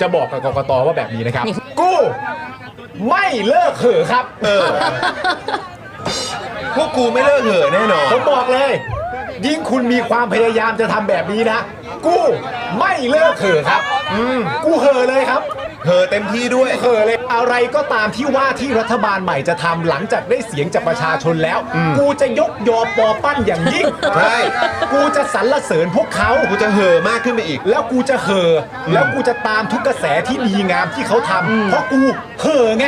จะบอกกับกกตว่าแบบนี้นะครับ กู้ไม่เลิกเห่อะครับ เออ พวกกูไม่เลิกเหอะแน่นอน ผมบอกเลย ยิ่งคุณมีความพยายามจะทำแบบนี้นะ กู้ไม่เลิกเห่อะครับ อืม กู้เห่อะเลยครับ เหอะเต็มที่ด้วยเห่อะเลยอะไรก็ตามที่ว่าที่รัฐบาลใหม่จะทำหลังจากได้เสียงจากประชาชนแล้ว กูจะยกยอปอปั้นอย่างยิ่งใช่ กูจะสรรเสริญพวกเขา กูจะเหอะมากขึ้นไปอีก แล้วกูจะเห่ออแล้วกูจะตามทุกกระแสที่ดีงามที่เขาทำเพราะกูเห่อไง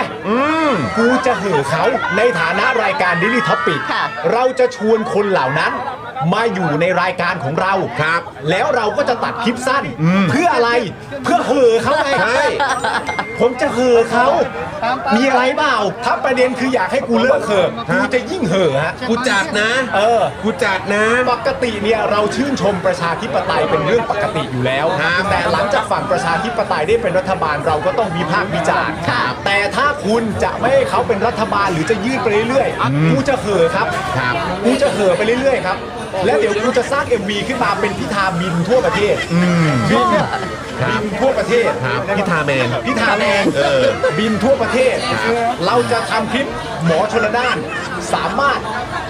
กูจะเห่อเขาในฐานะรายการ Daily Topic ค่ะ เราจะชวนคนเหล่านั้น มาอยู่ในรายการของเราครับ แล้วเราก็จะตัดคลิปสั้น เพื่ออะไรเพื่อเห่อเขาไงใช่ผมจะเห่อเขา มีอะไรเปล่าถ้าประเด็นคืออยากให้กูเลิกเห่อกูจะยิ่งเห่อฮะกูจัดนะ เออ กูจัดนะ ปกติเนี่ยเราชื่นชมประชาธิปไตยเป็นเรื่องปกติอยู่แล้วครับแต่หลังจากฝั่งประชาธิปไตยได้เป็นรัฐบาลเราก็ต้องวิพากษ์วิจารณ์แต่ถ้าคุณจะไม่ให้เขาเป็นรัฐบาลหรือจะยืดไปเรื่อยๆกูจะเห่อครับครับกูจะเห่อไปเรื่อยๆครับแล้วเดี๋ยวกูจะสร้าง MV ขึ้นมาเป็นพิธาบินทั่วประเทศบินบินทั่วประเทศครับพิธาแมนพิธาแมนเออบินทั่วประเทศ เราจะทำคลิปหมอชนละนาน สามารถ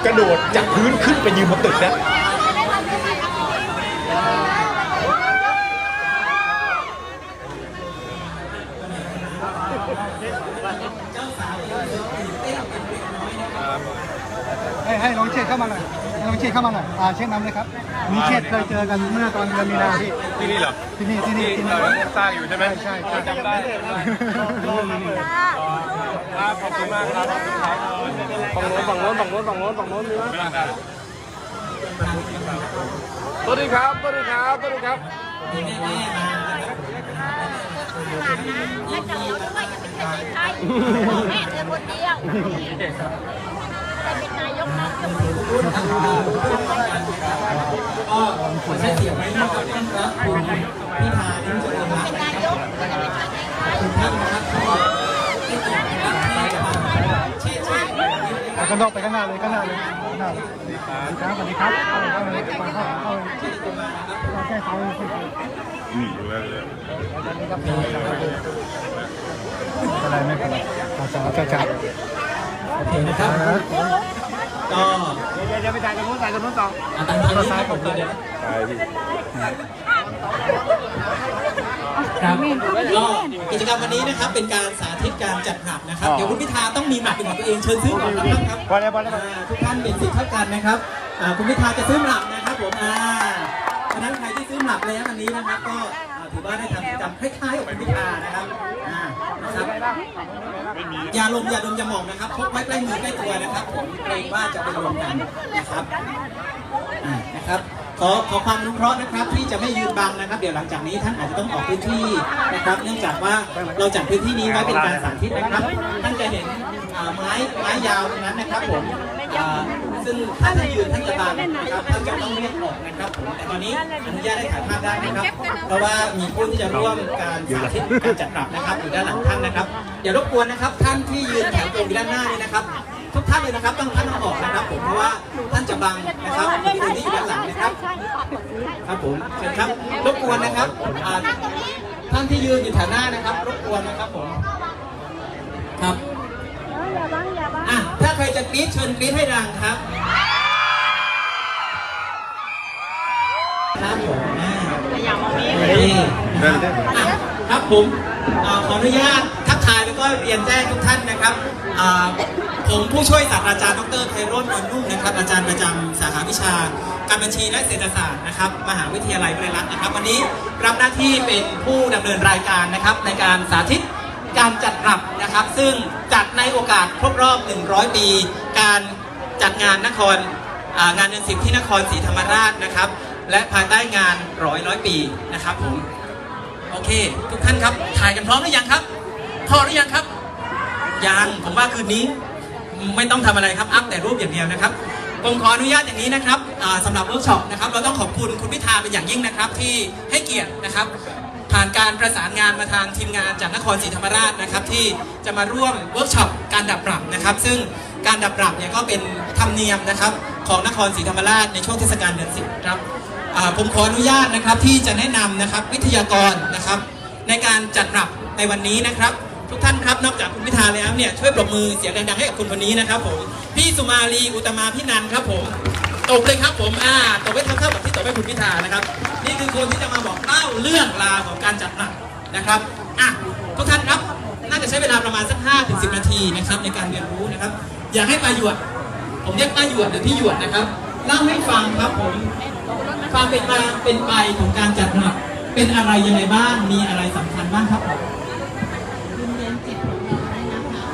กระโดดจากพื้นขึ้นไปยืนบนตึกนะ ให้ให้น้องเชษฐ์เข้ามาหน่อยให้น้องเชษฐ์เข้ามาหน่อยอ่าเชษฐ์นำเลยครับมีเชษฐ์เคยเจอกันเมื่อตอนเดือนมีนาที่ที่นี่เหรอที่นี่ที่นี่ที่เรานี่สร้างอยู่ใช่ไหมใช่ใช่จำได้ครับขอบคุณมากครับฝั่งโน้นฝั่งโน้นฝั่งโน้นฝั่งโน้นฝั่งโน้นมีไหมสวัสดีครับสวัสดีครับสวัสดีครับและจะเลี้ยวด้วยจะเป็นใครใครแม่เธอคนเดียวแต่เป็นนาย กนะจะเป็นขอใช้เสียงไว้นะครับท่านครับคุณพิธาลิ้มเจริญรัตน์นายกก็จะเป็นใครใครคุณท่านนะครับขอให้เกียรตินะครับที่จะมาเชษฐ์เชษฐ์ไปข้างนอกไปข้างหน้าเลยข้างหน้าเลยข้างหน้าเลยสวัสดีครับสวัสดีครับเข้าเลยเข้าเลยเข้าเลยเข้าเลยเข้าแค่เขาอะไรไม่เป็นไรอาสาจัดจัด โอเคนะครับ ก็เดี๋ยวไปถ่ายกันโน้นถ่ายกันโน้นต่ออาตามทางนี้ครับผมเดี๋ยวครับก็กิจกรรมวันนี้นะครับเป็นการสาธิตการจัดหนับนะครับ เดี๋ยวคุณพิธาต้องมีหนับเป็นของตัวเองเชิญซื้อก่อนนะครับครับพอแล้วพอแล้วอ่าทุกท่านเป็นสิทธิ์เท่ากันนะครับอ่าคุณพิธาจะซื้อหลับนะครับผมอ่าเพราะฉะนั้นใครที่ซื้อหลับแล้ววันนี้นะครับก็ อ่าถือว่าได้ทำกิจกรรมคล้ายๆกับคุณพิธานะครับอ่านะครับยาลมยาดมยาหมองนะครับพกไว้ใกล้มือใกล้ตัวนะครับผมเกรงว่าจะเป็นลมกันนะครับอ่านะครับขอขอความอนุเคราะห์นะครับที่จะไม่ยืนบังนะครับ เดี๋ยวหลังจากนี้ท่านอาจจะต้องออกพื้นที่นะครับ เนื่องจากว่าเราจัดพื้นที่นี้ไว้เป็นการสาธิตนะครับท่านจะเห็นอ่าไม้ไม้ยาวตรงนั้นนะครับผมอ่า ซึ่งถ้าท่านยืนท่านจะบังนะครับท่านจะต้องเรียกออกนะครับผมแต่ตอนนี้อนุญาตให้ถ่ายภาพได้นะครับ เพราะว่ามีผู้ที่จะร่วมการสาธิตการจัดปรับนะครับอยู่ด้านหลังท่านนะครับอย่ารบกวนนะครับ ท่านที่ยืนแถวตรงด้านหน้านี่นะครับทุกท่านเลยนะครับต้องท่านต้องออกนะครับ ผมเพราะว่าท่านจะบังนะครับคนที่อยู่ด้านหลังนะครับ ครับผมเชิญครับรบกวนนะครับท่านที่ยืนอยู่แถวหน้านะครับ รบกวนนะครับผมครับ อย่าบังอย่าบัง อะถ้า ใครจะกรี๊ดเชิญกรี๊ดให้ดังครับ ครับผมอ่าอย่ามองนี้นี่นะครับอะครับผมอ่าขออนุญาตทักทายแล้วก็เรียนแจ้งทุกท่านนะครับอ่าผมผู้ช่วยศาสตราจารย์ดรไพโรจน์นวลนุ่มนะครับ อาจารย์ประจำสาขาวิชา การบัญชีและเศรษฐศาสตร์นะครับ มหาวิทยาลัยวิทยาลัยนะครับ วันนี้รับหน้าที่เป็นผู้ดำเนินรายการนะครับในการสาธิต การจัดรำนะครับ ซึ่งจัดในโอกาสครบรอบ 100 ปี การจัดงานนครงานเดือนสิบที่นครศรีธรรมราชนะครับ และภายใต้งานร้อยร้อยปีนะครับผมโอเค ทุกท่านครับถ่ายกันพร้อมหรือยังครับ พอหรือยังครับยังผมว่าคืนนี้ไม่ต้องทำอะไรครับอัพแต่รูปอย่างเดียวนะครับผมขออนุญาตอย่างนี้นะครับอ่าสำหรับเวิร์กช็อปนะครับ เราต้องขอบคุณคุณพิธาเป็นอย่างยิ่งนะครับ ที่ให้เกียรตินะครับ ผ่านการประสานงานมาทางทีมงานจากนครศรีธรรมราชนะครับ ที่จะมาร่วมเวิร์กช็อปการดับปรับนะครับ ซึ่งการดับปรับเนี่ยก็เป็นธรรมเนียมนะครับของนครศรีธรรมราชในช่วงเทศกาลเดือนสิบครับผมขออนุญาตนะครับที่จะแนะนำนะครับวิทยากรนะครับ ในการจัดหลับในวันนี้นะครับ ทุกท่านครับนอกจากคุณพิธาแล้วเนี่ยช่วยปรบมือเสียงดังๆให้กับคุณคนนี้นะครับผมพี่สุมาลีอุตมาพี่นันครับผมตบเลยครับผมอ่าตบไว้เท่าๆกับที่ตบให้คุณพิธานะครับ นี่คือคนที่จะมาบอกาเรื่องราวของการจัดหลับนะครับอะทุกท่านครับน่าจะใช้เวลาประมาณสัก5ถึง10 นาทีนะครับในการเรียนรู้นะครับ อยากให้ปาหยวนผมเรียกป้าหยวนหรือพี่หยวนนะครับเล่าให้ฟังครับผมความเป็นมาเป็นไปของการจัดหนักเป็นอะไรยังไงบ้างมีอะไรสำคัญบ้างครับผมบุญเงินจิตของเราเนี่ยนะคะ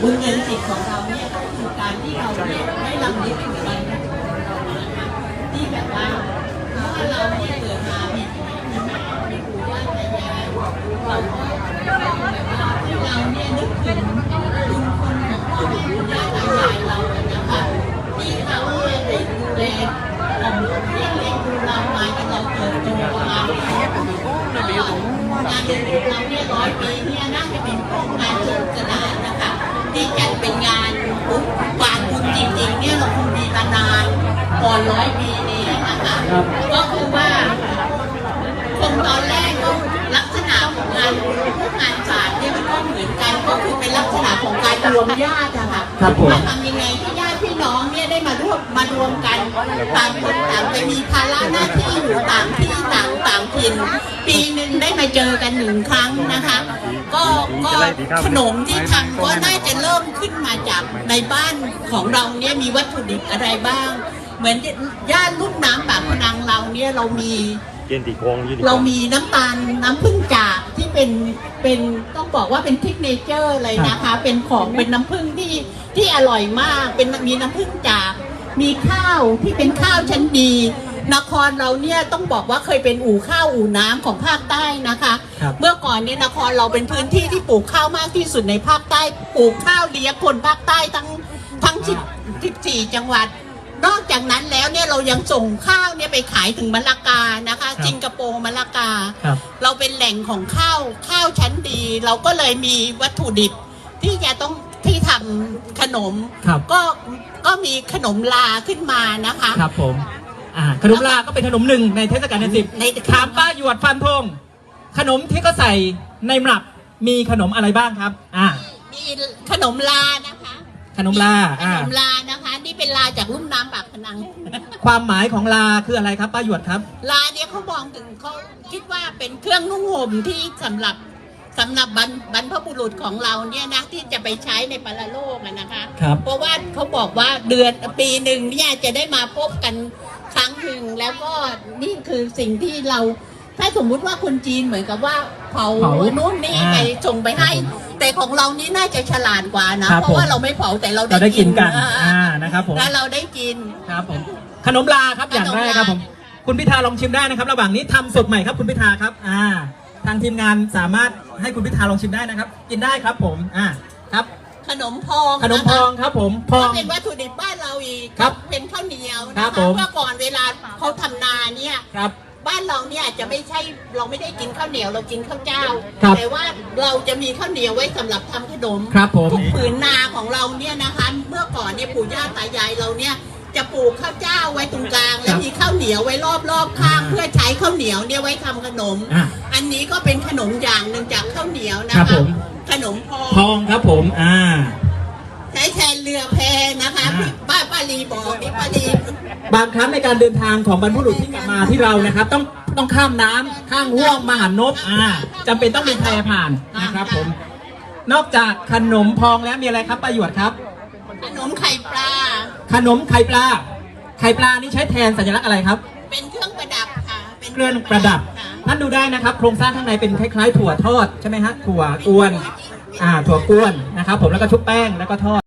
บุญเงินจิตของเราเนี่ยก็คือการที่เราเนี่ยได้ลำลึกถึงบรรพบุรุษของเรานะคะที่แบบว่าเมื่อเราเนี่ยเกิดมาเนี่ยมีแม่มีปู่ย่าตายายเราก็แบบว่าให้เราเนี่ยนึ ก่อนร้อยปีนี้นะคะก็คือว่าคนตอนแรก รรวมญาติอะค่ะครับผม ว่าทำยังไงที่ญาติพี่น้องเนี่ยได้มารวมมารวมกันต่างคนต่างไปมีภาระหน้าที่อยู่ต่างที่ต่างต่างถิ่นปีหนึ่งได้มาเจอกันหนึ่งครั้งนะคะ ก็ก็ขนมที่ทำก็น่าจะเริ่มขึ้นมาจากในบ้านของเราเนี่ยมีวัตถุดิบอะไรบ้าง เหมือนย่านลูกน้ำปากพนังเราเนี่ยเรามีเรามีน้ำตาลน้ำผึ้งจากที่ เป็นเป็นต้องบอกว่าเป็นทิกเนเจอร์เลยนะคะ เป็นของเป็นน้ำผึ้งที่ที่อร่อยมาก เป็นมีน้ำผึ้งจากมีข้าวที่เป็นข้าวชั้นดี นครเราเนี่ยต้องบอกว่าเคยเป็นอู่ข้าวอู่น้ำของภาคใต้นะคะครับเมื่อก่อนเนี่ยนครเราเป็นพื้นที่ที่ปลูกข้าวมากที่สุดในภาคใต้ปลูกข้าวเลี้ยงคนภาคใต้ทั้งทั้ง14จังหวัด นอกจากนั้นแล้วเนี่ยเรายังส่งข้าวเนี่ยไปขายถึงมะละกานะคะสิงคโปร์มะละกา ครับเราเป็นแหล่งของข้าวข้าวชั้นดี เราก็เลยมีวัตถุดิบที่จะต้องที่ทำขนม ครับ ก็ก็มีขนมลาขึ้นมานะคะ ครับผมอ่าขนมลาก็เป็นขนมหนึ่งในเทศกาลเดือนสิบในถามป้าหยวดฟันธงขนมที่เขาใส่ในหมับมีขนมอะไรบ้างครับ อ่า มีขนมลานะคะขนมลาขอ่า นมลานะคะนี่ เป็นลาจากลุ่มน้ำปากพนัง ความหมายของลาคืออะไรครับป้าหยวดครับ ลาเนี่ยเขามองถึงเขาคิดว่าเป็นเครื่องนุ่งห่มที่สำหรับสำหรับบรรบรรพบุรุษของเราเนี่ยนะที่จะไปใช้ในปรโลกอะนะคะ ครับ เพราะว่าเขาบอกว่าเดือนปีหนึ่งเนี่ยจะได้มาพบกันครั้งหนึ่งแล้วก็นี่คือสิ่งที่เรา ถ้าสมมุติว่าคนจีนเหมือนกับว่าเผาเผานู่นนี่อ่าไปส่งไปให้ แต่ของเรานี่น่าจะฉลาดกว่านะ ครับเพราะว่าผม เราไม่เผาแต่เราเราได้กินกันอ่าอ่านะครับผม แล้วเราได้กิน ครับผมขนมลาครับอย่างแรกครับผมขนมลาคุณพิธาลองชิมได้นะครับ ระหว่างนี้ทำสดใหม่ครับคุณพิธาครับอ่า ทางทีมงานสามารถให้คุณพิธาลองชิมได้นะครับ กินได้ครับผมอ่าครับขนมพองขนมพองครับผมพก็องเป็นวัตถุดิบบ้านเราอีกครับเป็นข้าวเหนียวครันะบผคะมเมื่อก่อนเวลาเขาทำนาเนี่ย ครับ บ้านเราเนี่ยอาจจะไม่ใช่เราไม่ได้กินข้าวเหนียวเรากินข้าวเจ้า ครับแต่ว่าเราจะมีข้าวเหนียวไว้สำหรับทำขนมครับผม ทุกผืนนาของเราเนี่ยนะคะ เมื่อก่อนเนี่ยปู่ย่าตายายเราเนี่ยจะปลูกข้าวเจ้าไว้ตรงกลาง และมีข้าวเหนียวไว้รอบๆข้างอ่าเพื่อใช้ข้าวเหนียวเนี่ยไว้ทำขนม อะอันนี้ก็เป็นขนมอย่างหนึ่งจากข้าวเหนียวนะครัคะบผม ขนมพองพองครับผมอ่า ใช้แทนเรือแพนะคะอ่าพี่ป้าป้าลีบอกนี่ป้าลี บางครั้งในการเดินทางของบรรพบุรุษที่กลับมาที่เรานะครับ ต้องต้องข้ามน้ำข้างห่วงมหานพอ่าจำเป็นต้องมีแพผ่านนะครับผม นอกจากขนมพองแล้วมีอะไรครับป้าหยวดครับ ขนมไข่ปลา ขนมไข่ปลา ไข่ปลานี่ใช้แทนสัญลักษณ์อะไรครับ เป็นเครื่องประดับค่ะเป็นเครื่องประดับ ค่ะท่านดูได้นะครับ โครงสร้างข้างในเป็นคล้ายๆ ถั่วทอดใช่ไหมฮะถั่วกวน อ่า ถั่วกวนนะครับ ผมแล้วก็ชุบแป้งแล้วก็ทอด